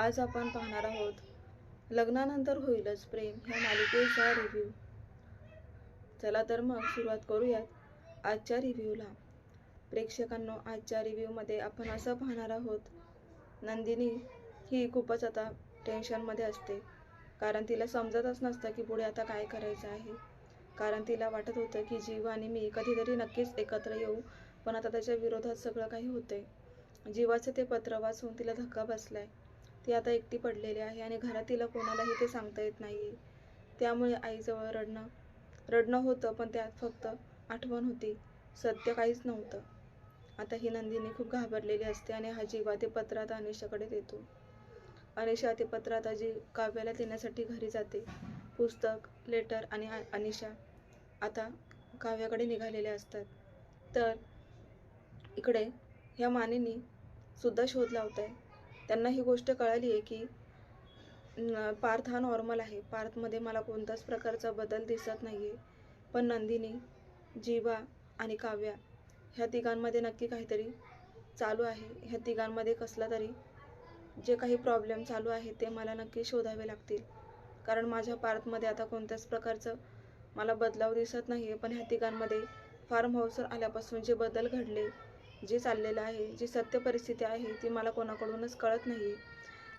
आज आपण पाहणार आहोत लग्नानंतर होईलच प्रेम ह्या मालिकेचा रिव्ह्यू चला तर मग सुरुवात करूयात आजच्या रिव्ह्यूला प्रेक्षकांनो आजच्या रिव्ह्यूमध्ये आपण असं पाहणार आहोत नंदिनी ही खूपच आता टेन्शनमध्ये असते. कारण तिला समजतच नसतं की पुढे आता काय करायचं आहे. कारण तिला वाटत होतं की जीव आणि मी कधीतरी नक्कीच एकत्र येऊ पण आता त्याच्या विरोधात सगळं काही होतंय. जीवाचं ते पत्र वाचून तिला धक्का बसलाय. ती आता एकटी पडलेली आहे आणि घरात तिला कोणालाही ते सांगता येत नाही त्यामुळे आईजवळ रडणं रडणं होतं पण त्यात फक्त आठवण होती. सत्य काहीच नव्हतं. आता ही नंदिनी खूप घाबरलेली असते आणि हा जीवा ते पत्रात अनिशाकडे देतो. अनिशा ते पत्रात आजी काव्याला देण्यासाठी घरी जाते. पुस्तक लेटर आणि आ- अनिशा आता काव्याकडे निघालेले असतात. तर इकडे ह्या मानेनी सुद्धा शोध लावत आहे त्यांना ही गोष्ट कळाली आहे की न- पार्थ हा नॉर्मल आहे. पार्थमध्ये मला कोणताच प्रकारचा बदल दिसत नाही आहे पण नंदिनी जीवा आणि काव्या ह्या तिघांमध्ये नक्की काहीतरी चालू आहे. ह्या तिघांमध्ये कसला तरी जे काही प्रॉब्लेम चालू आहे ते मला नक्की शोधावे लागतील. कारण माझ्या पार्थमध्ये आता कोणत्याच प्रकारचं मला बदलाव दिसत नाही आहे पण ह्या तिघांमध्ये फार्म हाऊसवर आल्यापासून जे बदल घडले जे चाललेलं आहे जी सत्य परिस्थिती आहे ती मला कोणाकडूनच कळत नाही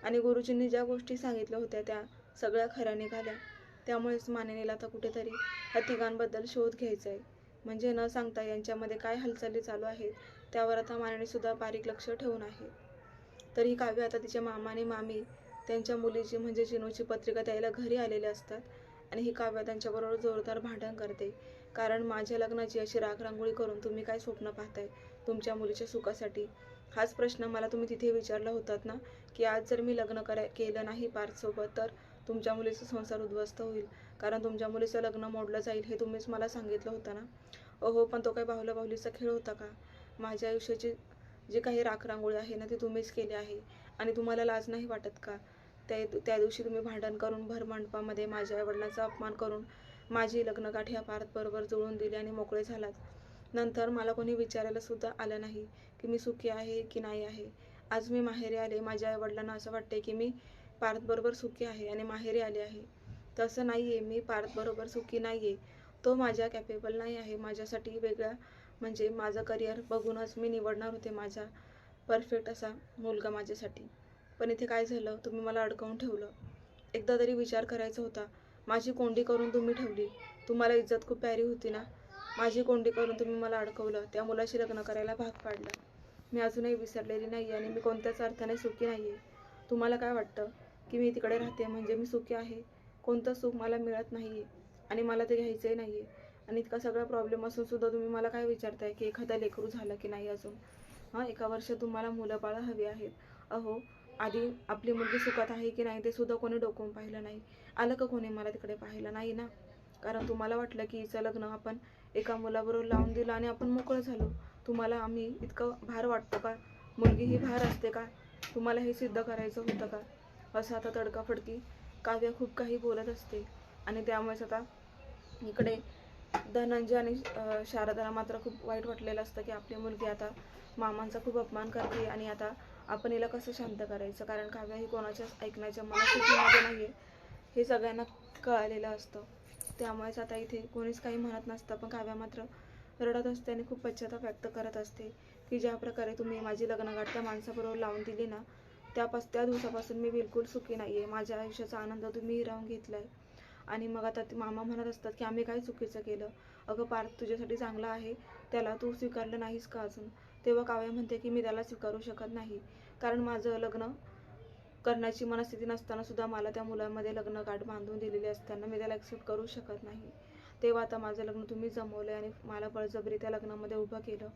आणि गुरुजींनी ज्या गोष्टी सांगितल्या होत्या त्या सगळ्या खऱ्या निघाल्या. त्यामुळेच मानिनीला आता कुठेतरी ह्या तिघांबद्दल शोध घ्यायचा आहे म्हणजे न सांगता यांच्यामध्ये काय हालचाली चालू आहेत त्यावर आता मानिनीसुद्धा बारीक लक्ष ठेवून आहे. तर ही काव्य आता तिच्या मामा आणि मामी त्यांच्या मुलीची म्हणजे चिनूची पत्रिका द्यायला घरी आलेले असतात. आणि ही काव्य त्यांच्याबरोबर जोरदार भांडण करते. कारण माझ्या लग्नाची अशी राखरांगोळी करून तुम्ही काय स्वप्न पाहताय? तुमच्या मुलीच्या सुखासाठी? हाच प्रश्न मला तुम्ही तिथे विचारला होतात ना? की आज जर मी लग्न कराय केलं नाही पार्थसोबत तर तुमच्या मुलीचा संसार उद्ध्वस्त होईल. कारण तुमच्या मुलीचं लग्न मोडलं जाईल हे तुम्हीच मला सांगितलं होतं ना? अहो पण तो काही बाहुल्या बाहुलीचा खेळ होता का? माझ्या आयुष्याची जी काही राखरांगोळी आहे ना ती तुम्हीच केली आहे. आणि तुम्हाला लाज नाही वाटत का? त्या त्या दिवशी तुम्ही भांडण करून भर मंडपामध्ये माझ्या आईवडिलांचा अपमान करून माझी लग्नगाठी ह्या पार्थबरोबर जुळून दिली आणि मोकळे झालात. नंतर मला कोणी विचारायला सुद्धा आलं नाही की मी सुखी आहे की नाही आहे. आज मी माहेरी आले माझ्या आईवडिलांना असं वाटते की मी पार्थबरोबर सुखी आहे आणि माहेरी आले आहे. तसं नाही आहे मी पार्थबरोबर सुखी नाही आहे तो माझ्या कॅपेबल नाही आहे. माझ्यासाठी वेगळा म्हणजे माझं करिअर बघूनच मी निवडणार होते माझा परफेक्ट असा मुलगा माझ्यासाठी. पण इथे काय झालं? तुम्ही मला अडकवून ठेवलं. एकदा तरी विचार करायचा होता. माझी कोंडी करून तुम्ही ठेवली. तुम्हाला इज्जत खूप प्यारी होती ना? माझी कोंडी करून तुम्ही मला अडकवलं. त्या मुलाशी लग्न करायला भाग पाडलं. मी अजूनही विसरलेली नाही आणि मी कोणत्याच अर्थाने सुखी नाही आहे तुम्हाला काय वाटतं? की मी तिकडे राहते म्हणजे मी सुखी आहे? कोणतं सुख मला मिळत नाही आहे आणि मला ते घ्यायचंही नाही आहे आणि इतका सगळा प्रॉब्लेम असून सुद्धा तुम्ही मला काय विचारताय? की एखादा लेकरू झालं की नाही अजून? हां? एका वर्षात तुम्हाला मुलं बाळं हवी आहेत. अहो आधी आपली मुलगी सुखात आहे की नाही ते सुद्धा कोणी डोकवून पाहिलं नाही. आलं का कोणी मला तिकडे पाहिलं नाही ना? कारण तुम्हाला वाटलं की हिचं लग्न आपण एका मुलाबरोबर लावून दिलं आणि आपण मोकळं झालो. तुम्हाला आम्ही इतकं भार वाटतो का? मुलगी ही भार असते का? तुम्हाला हे सिद्ध करायचं होतं का? असं आता तडकाफडकी काव्य खूप काही बोलत असते. आणि त्यामुळेच आता इकडे धनंजय आणि शारदाला मात्र खूप वाईट वाटलेलं असतं की आपली मुलगी आता मामांचा खूप अपमान करते आणि आता आपण हिला कसं शांत करायचं? कारण काव्य ही कोणाच्याच ऐकण्याच्या मनस्थितीमध्ये नाही आहे हे सगळ्यांना कळालेलं असतं. त्यामुळेच आता इथे कोणीच काही म्हणत नसतं पण काव्या मात्र रडत असते आणि खूप पश्चाताप व्यक्त करत असते की ज्या प्रकारे तुम्ही माझी लग्नगाठ त्या माणसाबरोबर लावून दिली ना त्यापास त्या दिवसापासून मी बिलकुल सुखी नाही आहे माझ्या आयुष्याचा आनंद तुम्ही हिरावून घेतला आहे आणि मग आता ते मामा म्हणत असतात की आम्ही काय चुकीचं केलं? अगं पार्थ तुझ्यासाठी चांगला आहे त्याला तू स्वीकारलं नाहीस का अजून? तेव्हा काव्या म्हणते की मी त्याला स्वीकारू शकत नाही. कारण माझं लग्न करण्याची मनस्थिती नसताना सुद्धा मला त्या मुलामध्ये लग्न गाठ बांधून दिलेली असताना मी त्याला ॲक्सेप्ट करू शकत नाही. तेव्हा आता माझं लग्न तुम्ही जमवलं आणि मला बळजबरी त्या लग्नामध्ये उभं केलं.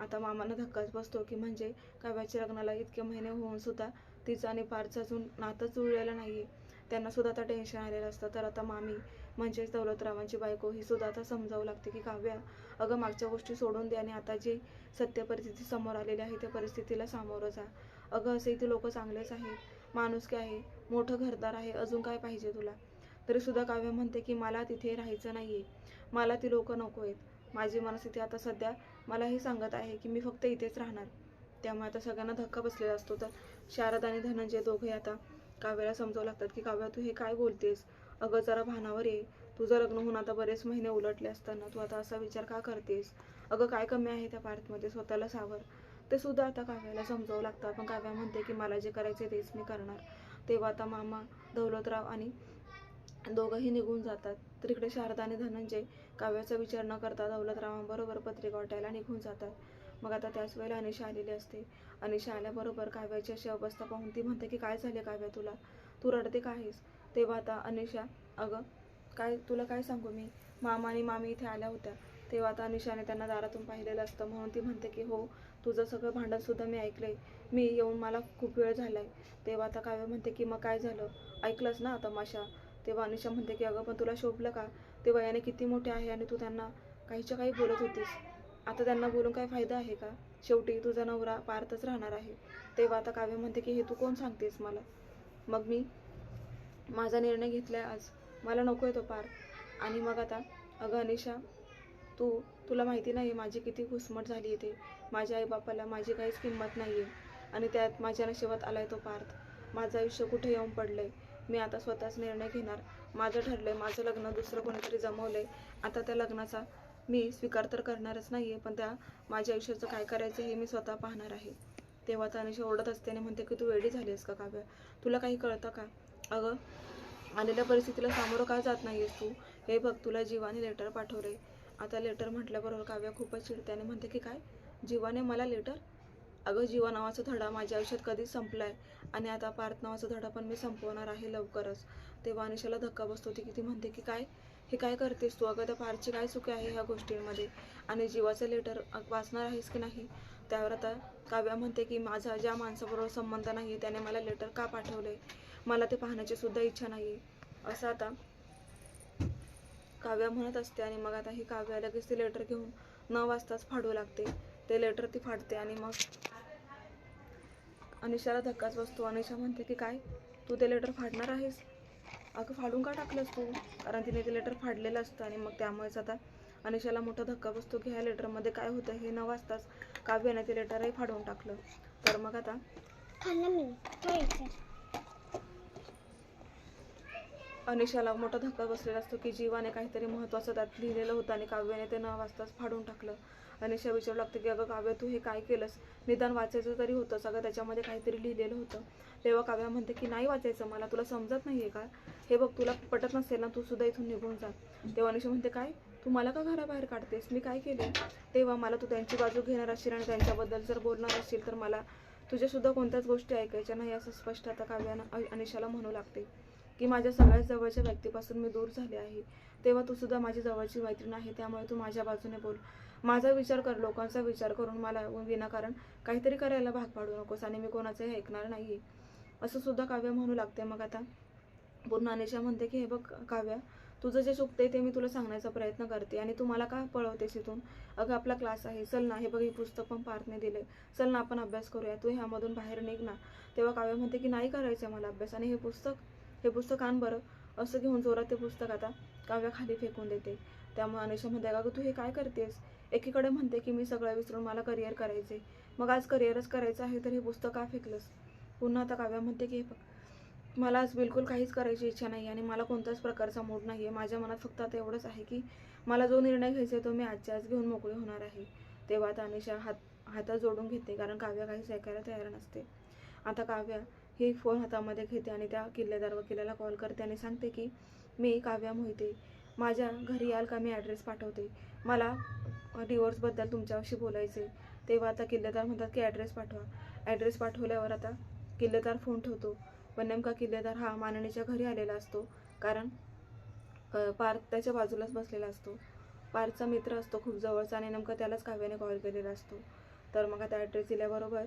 आता मामानं धक्काच बसतो की म्हणजे काव्याच्या लग्नाला इतके महिने होऊन सुद्धा तिचं आणि पारचं अजून नातं जुळलेलं नाही आहे त्यांना सुद्धा आता टेन्शन आलेलं असतं. तर आता मामी म्हणजेच दौलतरावांची बायको ही सुद्धा आता समजावू लागते की काव्या अगं मागच्या गोष्टी सोडून दे आणि आता जी सत्य परिस्थिती समोर आलेली आहे त्या परिस्थितीला सामोरं जा. अगं असे इथे लोक चांगलेच आहेत. माणुसकी आहे? मोठं घरदार आहे अजून काय पाहिजे तुला? तरी सुद्धा काव्य म्हणते की मला तिथे राहायचं नाही आहे मला ती लोक नको आहेत. माझी मनस्थिती आता सध्या मला हे सांगत आहे की मी फक्त इथेच राहणार. त्यामुळे आता सगळ्यांना धक्का बसलेला असतो. तर शारद आणि धनंजय दोघे आता काव्याला समजावं लागतात की काव्या तू हे काय बोलतेस? अगं जरा भानावर ये. तुझं लग्न होऊन आता बरेच महिने उलटले असताना तू आता असा विचार का करतेस? अगं काय कमी आहे त्या पार्थमध्ये? स्वतःला सावर. ते सुद्धा आता काव्याला समजावं लागतं पण काव्या म्हणते की मला जे करायचे तेच मी करणार. तेव्हा आता मामा दौलतराव आणि दोघंही निघून जातात. तर इकडे शारदा आणि धनंजय काव्याचा विचार न करता दौलतरावांबरोबर पत्रिका वाटायला निघून जातात. मग आता त्याच वेळेला अनिशा आलेली असते. अनिशा आल्याबरोबर काव्याची अशी अवस्था पाहून ती म्हणते की काय झाले काव्या तुला? तू रडते का आहेस? तेव्हा आता अनिशा अगं काय तुला काय सांगू मी? मामा आणि मामी इथे आल्या होत्या. तेव्हा आता अनिशाने त्यांना दारातून पाहिलेलं असतं. म्हणून ती म्हणते की हो तुझं सगळं भांडणसुद्धा मी ऐकलंय. मी येऊन मला खूप वेळ झाला आहे तेव्हा आता काव्य म्हणते की मग काय झालं? ऐकलंस ना तमाशा तेव्हा अनिशा म्हणते की अगं पण तुला शोभलं का? ते वयाने किती मोठे आहे आणि तू त्यांना काहीच्या काही बोलत होतीस. आता त्यांना बोलून काय फायदा आहे का? शेवटी तुझा नवरा पारतच राहणार आहे. तेव्हा आता काव्य म्हणते की हे तू कोण सांगतेस मला? मग मी माझा निर्णय घेतलाय आज. मला नको आहे तो पार. आणि मग आता अगं अनिशा तू तुला माहिती नाही माझी किती घुसमट झाली आहे ते माझ्या आईबापाला माझी काहीच किंमत नाही आहे आणि त्यात माझ्या नशिबात आलाय तो पार्थ. माझं आयुष्य कुठे येऊन पडलंय? मी आता स्वतःच निर्णय घेणार. माझं ठरलंय माझं लग्न दुसरं कोणीतरी जमवलंय. आता त्या लग्नाचा मी स्वीकार तर करणारच नाही आहे पण त्या माझ्या आयुष्याचं काय करायचं हे मी स्वतः पाहणार आहे. तेव्हा तर ओढत असते आणि म्हणते की तू वेडी झालीस का काव्या? तुला काही कळतं का? अगं आलेल्या परिस्थितीला सामोरं का जात नाहीयेस तू? हे बघ तुला जीवाने लेटर पाठवले आता लेटर म्हटल्याबरोबर काव्या खूपच चिडते आणि म्हणते की काय? जीवाने मला लेटर अगं जीवा नावाचा धडा माझ्या आयुष्यात कधीच संपलाय. आणि आता पार्थ नावाचा धडा पण मी संपवणार आहे लवकरच. तेव्हा अनिशाला धक्का बसतो ती की ती म्हणते की काय? हे काय करतेस तू? अगं त्या पार्थची काय चुकी आहे ह्या गोष्टींमध्ये? आणि जीवाचं लेटर वाचणार आहेस की नाही? त्यावर आता काव्या म्हणते की माझा ज्या माणसाबरोबर संबंध नाही त्याने मला लेटर का पाठवले मला ते पाहण्याची सुद्धा इच्छा नाही असं आता काव्या म्हणत असते आणि मग आता ही काव्या लगेच ते लेटर घेऊन न वाजताच फाडू लागते. ते लेटर ती फाडते आणि मग अनिशाला धक्काच बसतो. अनिशा म्हणते की काय? तू ते लेटर फाडणार आहेस? अगं फाडून का टाकलंस तू? कारण तिने ते लेटर फाडलेलं असतं आणि मग त्यामुळेच आता अनिशाला मोठा धक्का बसतो की ह्या लेटरमध्ये काय होतं? हे न वाचताच काव्याने ते लेटरही फाडून टाकलं. तर मग आता खाल्लं मी. अनिशाला मोठा धक्का बसलेला असतो की जीवाने काहीतरी महत्त्वाचं त्यात लिहिलेलं होतं आणि काव्याने ते न वाचताच फाडून टाकलं. अनिशा विचारू लागते की अगं काव्य तू हे काय केलंस? निदान वाचायचं तरी होतं सगळं त्याच्यामध्ये काहीतरी लिहिलेलं होतं. तेव्हा काव्या म्हणते की नाही वाचायचं मला तुला समजत नाही आहे का? हे बघ तुला पटत नसेल ना तू सुद्धा इथून निघून जा. तेव्हा अनिशा म्हणते काय? तू मला का घराबाहेर काढतेस? मी काय केले तेव्हा मला तू त्यांची बाजू घेणार असशील आणि त्यांच्याबद्दल जर बोलणार असशील तर मला तुझ्यासुद्धा कोणत्याच गोष्टी ऐकायच्या नाही असं स्पष्ट आता काव्यानं अनिशाला म्हणू लागते. की माझ्या सगळ्यात जवळच्या व्यक्तीपासून मी दूर झाले आहे. तेव्हा तू सुद्धा माझी जवळची मैत्रीण आहे त्यामुळे तू माझ्या बाजूने बोल. माझा विचार कर लोकांचा विचार करून मला विनाकारण काहीतरी करायला भाग पाडू नकोस आणि मी कोणाचंही ऐकणार नाही असं सुद्धा काव्य म्हणू लागते मग आता. पूर्ण अनिशा म्हणते की हे बघ काव्या तुझं जे चुकते ते मी तुला सांगण्याचा प्रयत्न करते आणि तू मला का पळवतेस इथून? अगं आपला क्लास आहे. चल ना हे बघ हे पुस्तक पण पार्थने दिले चल ना आपण अभ्यास करूया. तू ह्यामधून बाहेर निघ ना. तेव्हा काव्य म्हणते की नाही करायचं मला अभ्यास आणि हे पुस्तक हे पुस्तक आण बरं. असं घेऊन जोरात ते पुस्तक आता काव्याखाली फेकून देते. त्यामुळे अनिशा म्हणते अगं तू हे काय करतेस? एकीकडे म्हणते की मी सगळं विसरून मला करिअर करायचे मग आज करिअरच करायचं आहे तर हे पुस्तक का फेकलंस? पुन्हा आता काव्या म्हणते की हे बघ मला आज बिलकुल काहीच करायची इच्छा नाही आणि मला कोणत्याच प्रकारचा मूड नाही आहे माझ्या मनात फक्त आता एवढंच आहे की मला जो निर्णय घ्यायचा आहे तो मी आजच्या आज घेऊन मोकळी होणार आहे. तेव्हा आता अनिशा हात हातात जोडून घेते कारण काव्या काहीच ऐकायला तयार नसते. आता काव्या ही फोन हातामध्ये घेते आणि त्या किल्लेदार वकिलाला कॉल करते आणि सांगते की मी काव्या मोहिते. माझ्या घरी याल का? मी ॲड्रेस पाठवते. मला डिवोर्सबद्दल तुमच्याशी बोलायचे तेव्हा आता किल्लेदार म्हणतात की ॲड्रेस पाठवा. ॲड्रेस पाठवल्यावर आता किल्लेदार फोन ठेवतो. पण नेमका किल्लेदार हा माननीच्या घरी आलेला असतो. कारण पार्क त्याच्या बाजूलाच बसलेला असतो. पार्कचा मित्र असतो खूप जवळचा आणि नेमका त्यालाच काव्याने कॉल केलेला असतो. तर मग आता ॲड्रेस दिल्याबरोबर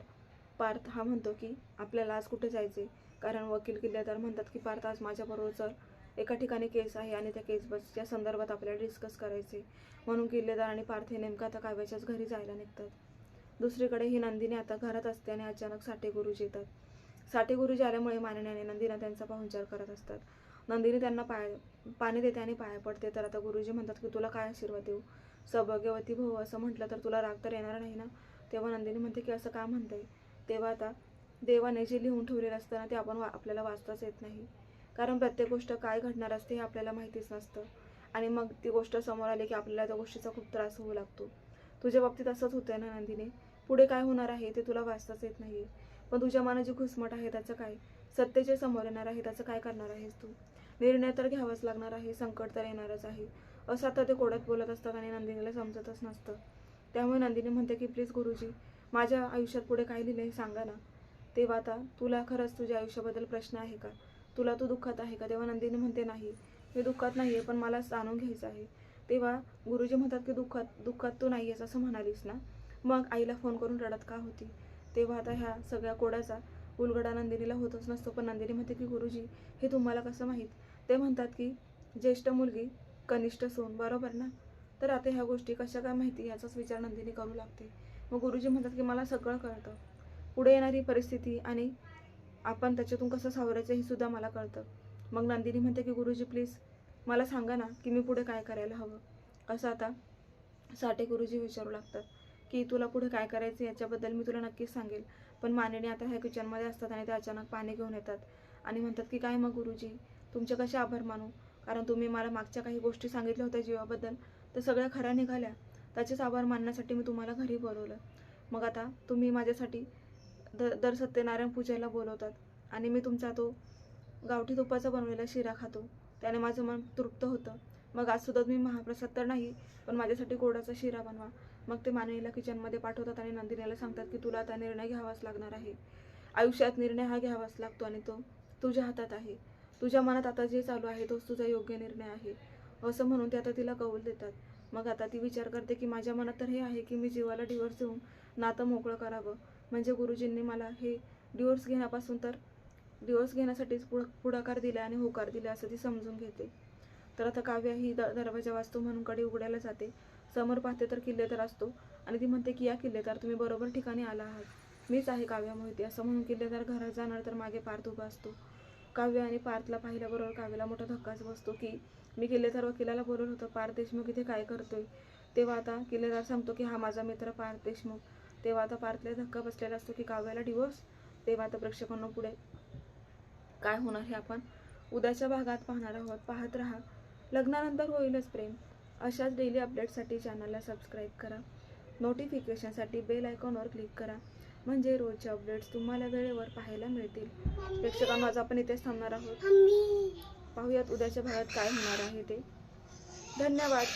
पार्थ हा म्हणतो की आपल्याला आज कुठे जायचे कारण वकील किल्लेदार म्हणतात की पार्थ आज माझ्याबरोबर चल. एका ठिकाणी केस आहे आणि त्या केस बसच्या संदर्भात आपल्याला डिस्कस करायचे म्हणून किल्लेदार आणि पार्थ हे नेमकं आता काव्याच्याच घरी जायला निघतात. दुसरीकडे ही नंदिनी आता घरात असते आणि अचानक साठे गुरुजी येतात. साठे गुरुजी आल्यामुळे माननी नंदिना त्यांचा पाहुणचार करत असतात. नंदिनी त्यांना पाय पाणी देते आणि पाया पडते. तर आता गुरुजी म्हणतात की तुला काय आशीर्वाद देऊ? सौभाग्यवती भाऊ असं म्हटलं तर तुला राग तर येणार नाही ना? तेव्हा नंदिनी म्हणते की असं का म्हणते तेव्हा आता देवाने जे लिहून ठेवलेलं असतं ना ते आपण वा आपल्याला वाचताच येत नाही. कारण प्रत्येक गोष्ट काय घडणार असते हे आपल्याला माहितीच नसतं. आणि मग ती गोष्ट समोर आली की आपल्याला त्या गोष्टीचा खूप त्रास होऊ लागतो. तुझ्या बाबतीत असंच होतं ना नंदिनी? पुढे काय होणार आहे ते तुला वाचताच येत नाही पण तुझ्या मनाची घुसमट आहे त्याचं काय? सत्य जे समोर येणार आहे त्याचं काय करणार आहेस तू? निर्णय तर घ्यावाच लागणार आहे संकट तर येणारच आहे. असं आता ते कोड्यात बोलत असतात आणि नंदिनीला समजतच नसतं. त्यामुळे नंदिनी म्हणते की प्लीज गुरुजी माझ्या आयुष्यात पुढे काय लिहिलं हे सांगा ना. तेव्हा आता तुला खरंच तुझ्या आयुष्याबद्दल प्रश्न आहे का? तुला तू दुःखात आहे का? तेव्हा नंदिनी म्हणते नाही मी दुःखात नाही आहे पण मला जाणून घ्यायचं आहे. तेव्हा गुरुजी म्हणतात की दुःखात दुःखात तू नाही आहेस असं म्हणालीस ना? मग आईला फोन करून रडत का होती? तेव्हा आता ह्या सगळ्या कोड्याचा उलगडा नंदिनीला होतच नसतो पण नंदिनी म्हणते की गुरुजी हे तुम्हाला कसं माहीत? ते म्हणतात की ज्येष्ठ मुलगी कनिष्ठ सोन बरोबर ना? तर आता ह्या गोष्टी कशा काय माहिती याचाच विचार नंदिनी करू लागते. मग गुरुजी म्हणतात की मला सगळं कळतं. पुढे येणारी परिस्थिती आणि आपण त्याच्यातून कसं सावरायचं हे सुद्धा मला कळतं. मग नंदिनी म्हणते की गुरुजी प्लीज मला सांगा ना की मी पुढे काय करायला हवं. असं आता साठे गुरुजी विचारू लागतात की तुला पुढे काय करायचं याच्याबद्दल मी तुला नक्कीच सांगेल. पण मानेने आता ह्या किचनमध्ये असतात आणि ते अचानक पाणी घेऊन येतात आणि म्हणतात की काय मग गुरुजी तुमचे कसे आभार मानू? कारण तुम्ही मला मागच्या काही गोष्टी सांगितल्या होत्या जीवाबद्दल. तर सगळ्या खऱ्या निघाल्या. त्याचेच आभार मानण्यासाठी मी तुम्हाला घरी बोलवलं. मग आता तुम्ही माझ्यासाठी द दर सत्यनारायण पूजेला बोलवतात आणि मी तुमचा तो गावठी तुपाचा बनवलेला शिरा खातो. त्याने माझं मन तृप्त होतं. मग आजसुद्धा तुम्ही महाप्रसाद तर नाही पण माझ्यासाठी गोडाचा शिरा बनवा. मग ते मानवीला किचनमध्ये पाठवतात आणि नंदिनीला सांगतात की तुला आता निर्णय घ्यावाच लागणार आहे. आयुष्यात निर्णय हा घ्यावाच लागतो आणि तो तुझ्या हातात आहे. तुझ्या मनात आता जे चालू आहे तोच तुझा योग्य निर्णय आहे. असं म्हणून ते आता तिला कौल देतात. मग आता ती विचार करते की माझ्या मनात तर हे आहे की मी जीवाला डिवोर्स देऊन नातं मोकळं करावं. म्हणजे गुरुजींनी मला हे डिवोर्स घेण्यापासून तर डिवोर्स घेण्यासाठीच पुढ पुढाकार दिला आणि होकार दिला असं ती समजून घेते. तर आता काव्य ही द दरवाजा वाचतो म्हणून कडे उघडायला जाते. समोर पाहते तर किल्लेदार असतो. आणि ती म्हणते की या किल्लेदार तुम्ही बरोबर ठिकाणी आला आहात. मीच आहे काव्या मोहिते असं म्हणून किल्लेदार घरात जाणार तर मागे पार्थ उभा असतो. काव्य आणि पार्थला पाहिल्याबरोबर काव्याला मोठा धक्काच बसतो की मी किल्लेदार वकिलाला बोलवलं होतं पार्थ देशमुख इथे काय करतोय? तेव्हा आता किल्लेदार सांगतो की हा माझा मित्र पार्थ देशमुख. तेव्हा आता पार्थला धक्का बसलेला असतो की काव्याला डिवोर्स तेव्हा आता प्रेक्षकांना पुढे. काय होणार हे आपण उद्याच्या भागात पाहणार आहोत. पाहत राहा. लग्नानंतर होईलच प्रेम. अशाच डेली अपडेटसाठी चॅनलला सबस्क्राईब करा. नोटिफिकेशनसाठी बेल आयकॉनवर क्लिक करा. म्हणजे रोजचे अपडेट्स तुम्हाला वेळेवर पाहायला मिळतील. प्रेक्षकांना आज आपण इथेच थांबणार आहोत. पाहूयात उद्याच्या भागात काय होणार आहे ते. धन्यवाद.